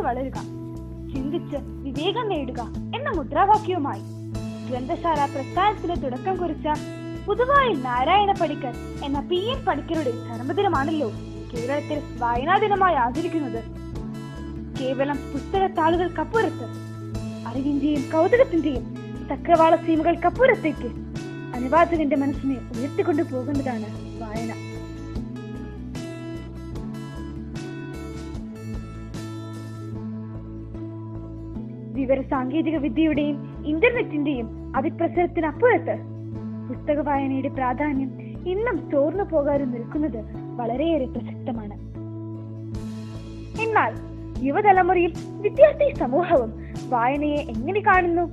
വായിച്ചു വളരുക ചിന്തിച്ച് വിവേകം നേടുക എന്ന മുദ്രാവാക്യവുമായി ഗ്രന്ഥശാല പ്രസ്ഥാനത്തിന് തുടക്കം കുറിച്ച പുതുവായി നാരായണ പണിക്കർ എന്ന പി എൻ പണിക്കരുടെ ചരമദിനമാണല്ലോ കേരളത്തിൽ വായനാ ദിനമായി ആചരിക്കുന്നത്. കേവലം പുസ്തകത്താളുകൾക്കപ്പുറത്ത് അറിവിന്റെയും കൗതുകത്തിന്റെയും ചക്രവാള സീമകൾക്കപ്പുറത്തേക്ക് അനുവാചകന്റെ മനസ്സിനെ ഉയർത്തിക്കൊണ്ടു പോകുന്നതാണ് വായന. വിവര സാങ്കേതിക വിദ്യയുടെയും ഇന്റർനെറ്റിന്റെയും അതിപ്രസരത്തിനപ്പുറത്ത് പുസ്തക വായനയുടെ പ്രാധാന്യം ഇന്നും ചോർന്നു പോകാതെ നിൽക്കുന്നത് വളരെയേറെ പ്രസക്തമാണ്. എന്നാൽ യുവതലമുറയിൽ വിദ്യാർത്ഥി സമൂഹവും വായനയെ എങ്ങനെ കാണുന്നു?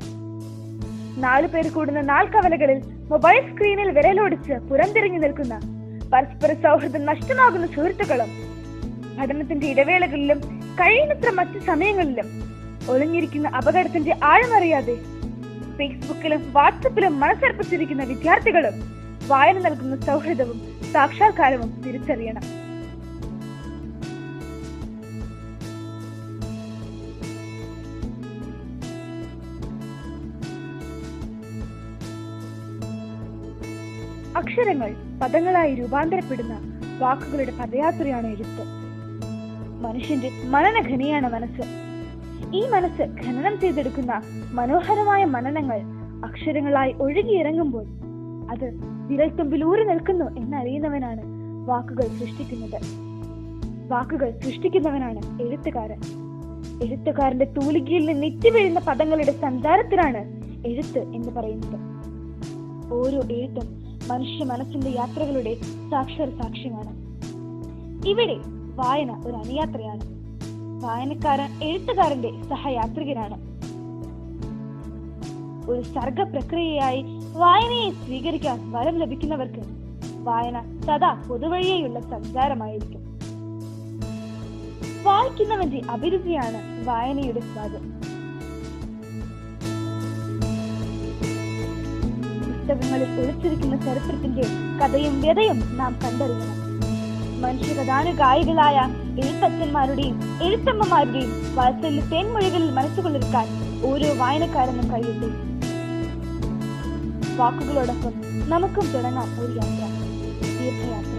നാലു പേർ കൂടുന്ന നാൽക്കവലകളിൽ മൊബൈൽ സ്ക്രീനിൽ വിരലോടിച്ച് പുറംതിരിഞ്ഞു നിൽക്കുന്ന പരസ്പര സൗഹൃദം നഷ്ടമാകുന്ന സുഹൃത്തുക്കളും പഠനത്തിന്റെ ഇടവേളകളിലും കഴിയുന്നത്ര മറ്റു സമയങ്ങളിലും ഒളിഞ്ഞിരിക്കുന്ന അപകടത്തിന്റെ ആഴമറിയാതെ ഫേസ്ബുക്കിലും വാട്സപ്പിലും മനസ്സർപ്പിച്ചിരിക്കുന്ന വിദ്യാർത്ഥികളും വായന നൽകുന്ന സൗഹൃദവും സാക്ഷാത്കാരവും തിരിച്ചറിയണം. അക്ഷരങ്ങൾ പദങ്ങളായി രൂപാന്തരപ്പെടുന്ന വാക്കുകളുടെ പദയാത്രയാണ് എഴുത്ത്. മനുഷ്യന്റെ മനനഘനിയാണ് മനസ്സ്. ഈ മനസ്സ് ഖനനം ചെയ്തെടുക്കുന്ന മനോഹരമായ മനനങ്ങൾ അക്ഷരങ്ങളായി ഒഴുകിയിറങ്ങുമ്പോൾ അത് വിരൽത്തുമ്പിലൂറി നിൽക്കുന്നു എന്നറിയുന്നവനാണ് വാക്കുകൾ സൃഷ്ടിക്കുന്നത്. വാക്കുകൾ സൃഷ്ടിക്കുന്നവനാണ് എഴുത്തുകാരൻ. എഴുത്തുകാരന്റെ തൂലികയിൽ നിന്ന് ഇറ്റുവീഴുന്ന പദങ്ങളുടെ സഞ്ചാരത്തിലാണ് എഴുത്ത് എന്ന് പറയുന്നത്. ഓരോ എഴുത്തും മനുഷ്യ മനസ്സിന്റെ യാത്രകളുടെ സാക്ഷര സാക്ഷ്യമാണ് ഇവിടെ വായന ഒരു അനുയാത്രയാണ് വായനക്കാരൻ എഴുത്തുകാരന്റെ സഹയാത്രികരാണ് ഒരു സർഗ പ്രക്രിയയായി വായനയെ സ്വീകരിക്കാൻ വരം ലഭിക്കുന്നവർക്ക് വായന സദാ പൊതുവഴിയെയുള്ള സഞ്ചാരമായിരിക്കും. വായിക്കുന്നവന്റെ അഭിരുചിയാണ് വായനയുടെ സ്വാദം. പുസ്തകങ്ങളിൽ ഒളിച്ചിരിക്കുന്ന ചരിത്രത്തിന്റെ കഥയും വ്യതയും നാം കണ്ടറിയണം. മനുഷ്യകഥാനുഗായികളായ എഴുത്തച്ഛന്മാരുടെയും എഴുത്തമ്മമാരുടെയും വാത്സല്യ തേൻമൊഴികളിൽ മനസ്സുകൊള്ളിരിക്കാൻ ഓരോ വായനക്കാരനും കഴിയട്ടെ. വാക്കുകളോടൊപ്പം നമുക്കും തുടങ്ങാം ഒരു യാത്ര തീർത്ഥയാത്ര.